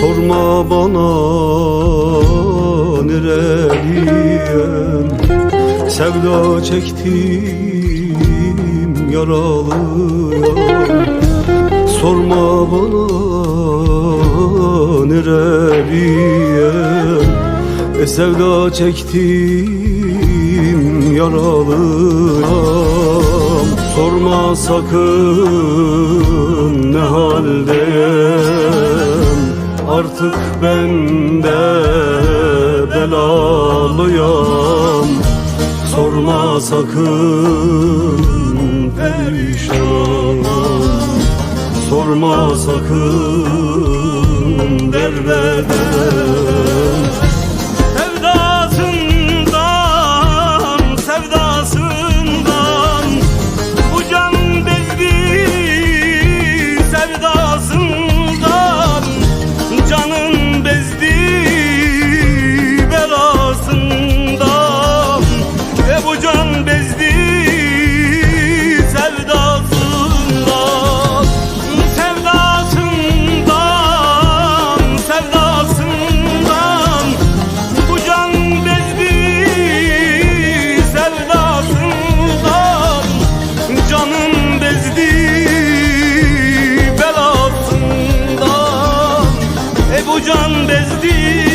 Sorma bana nereliyim? Sevda çektim yaralıyım Sorma bana nereliyim? E Sevda çektim yaralıyım Sorma sakın ne haldeyim Artık ben de belalıyım. Sorma sakın perişanım. Sorma sakın derbeder can bezdi.